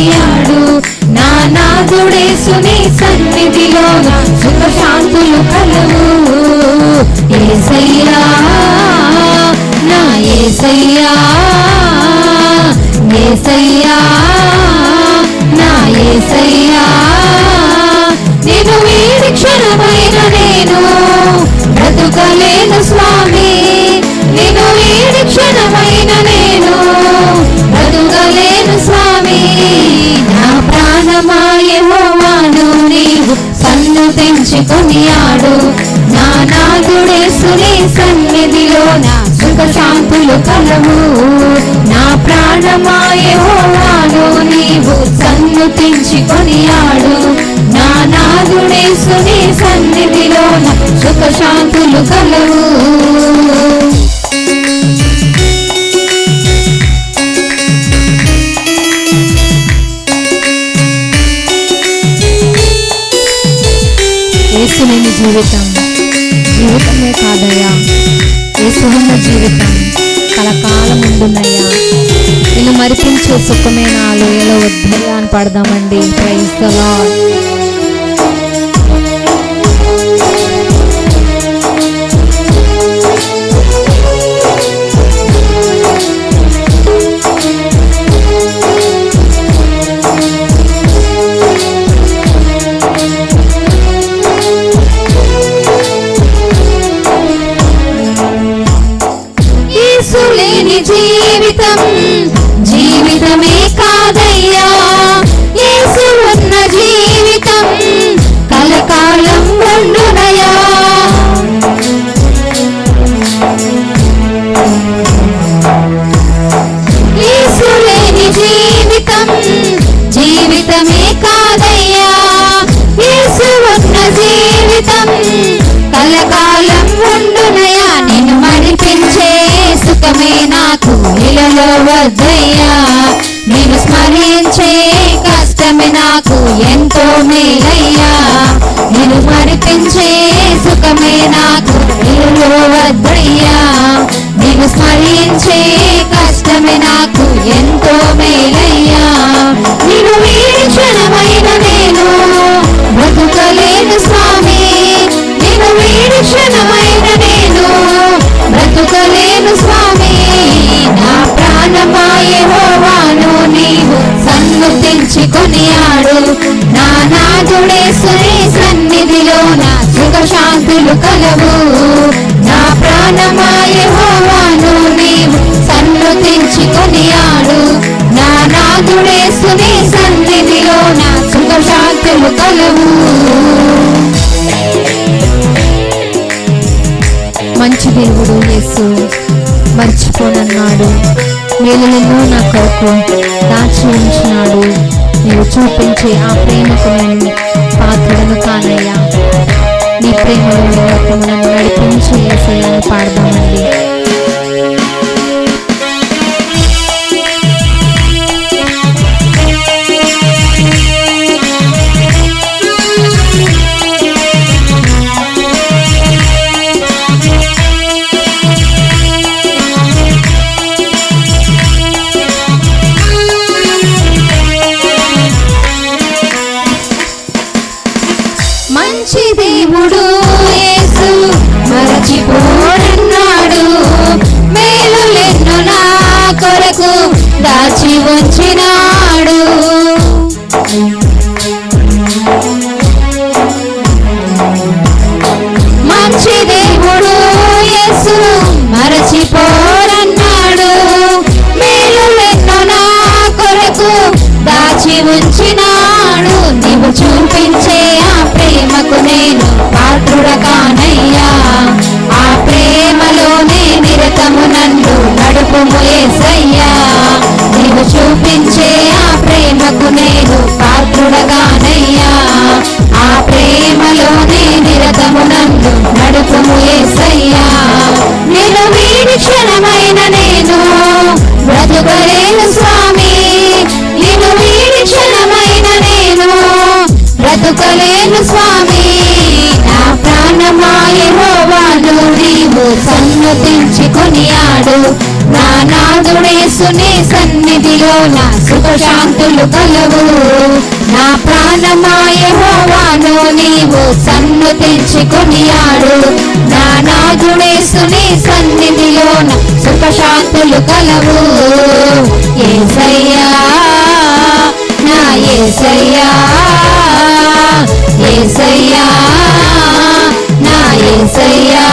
కొనియాడు. నా నాదుడేసుని సన్నిధిలో సుఖ శాంతులు కలవు. ఏసయ్యా నా ఏసయ్యా ఏసయ్యా నా ఏసయ్యా. సన్ను తెంచుకొనియాడు నా నాదుడేసుని సన్నిధిలో నా సుఖ శాంతులు కలవు. నా ప్రాణమాయ నీవు సన్ను తెంచుకొనియాడు నా నాదుడేసుని సన్నిధిలో నా సుఖ శాంతులు కలవు. యేసులేని జీవితం. జీవితమే కాదయ్యా. యేసున్న జీవితం కలకాలం ఉండునయ్యా నేను మరిపించే సుఖమే నా లోయలో వద్దయ్యా అని పడదామండి. ప్రైజ్ యేసు లేని జీవితం జీవితమే కా వద్దయ్యా నేను స్మరించే కష్టమే నాకు ఎంతో మేలయ్యా. నేను మరిపించే సుఖమే నాకు నీలో వద్దయ్యా నేను స్మరించే నీలో నా సుఖ శాంతులు కలవు. నా ప్రాణమాయే హోవాను నీవు సన్నుతించి కొనియాడు నా నాదుడేశ్వరి సన్నిధిలో నా సుఖ శాంతులు కలవు. మంచి దేవుడు యేసు మర్చిపోనన్నాడు. మేలులను నా కొరకు దాచి ఉంచినాడు. నీవు చూపించే ఆ ప్రేమకు నేను నడిపించి పాడదామండి. మంచి దేవుడు యేసు మరచిపోరన్నాడు క్షణము ఏసయ్యా నేను వీడి క్షణమైన నేను. బ్రతుకలేను స్వామి. నేను వీడి క్షణమైన నేను. బ్రతుకలేను స్వామి. నా ప్రాణమాయో వాళ్ళు నీవు సన్నతించి కొనియాడు నా నాదుడేసునే సన్నిధిలో నా సుఖశాంతులు కలవు. నా ప్రాణమాయహోవాను నీవు సన్ను తెచ్చుకునియాడు నా నాథుడేసుని సన్నిధిలోన సుఖశాంతులు కలవు. ఏసయ్యా నా ఏసయ్యా ఏసయ్యా నా ఏసయ్యా.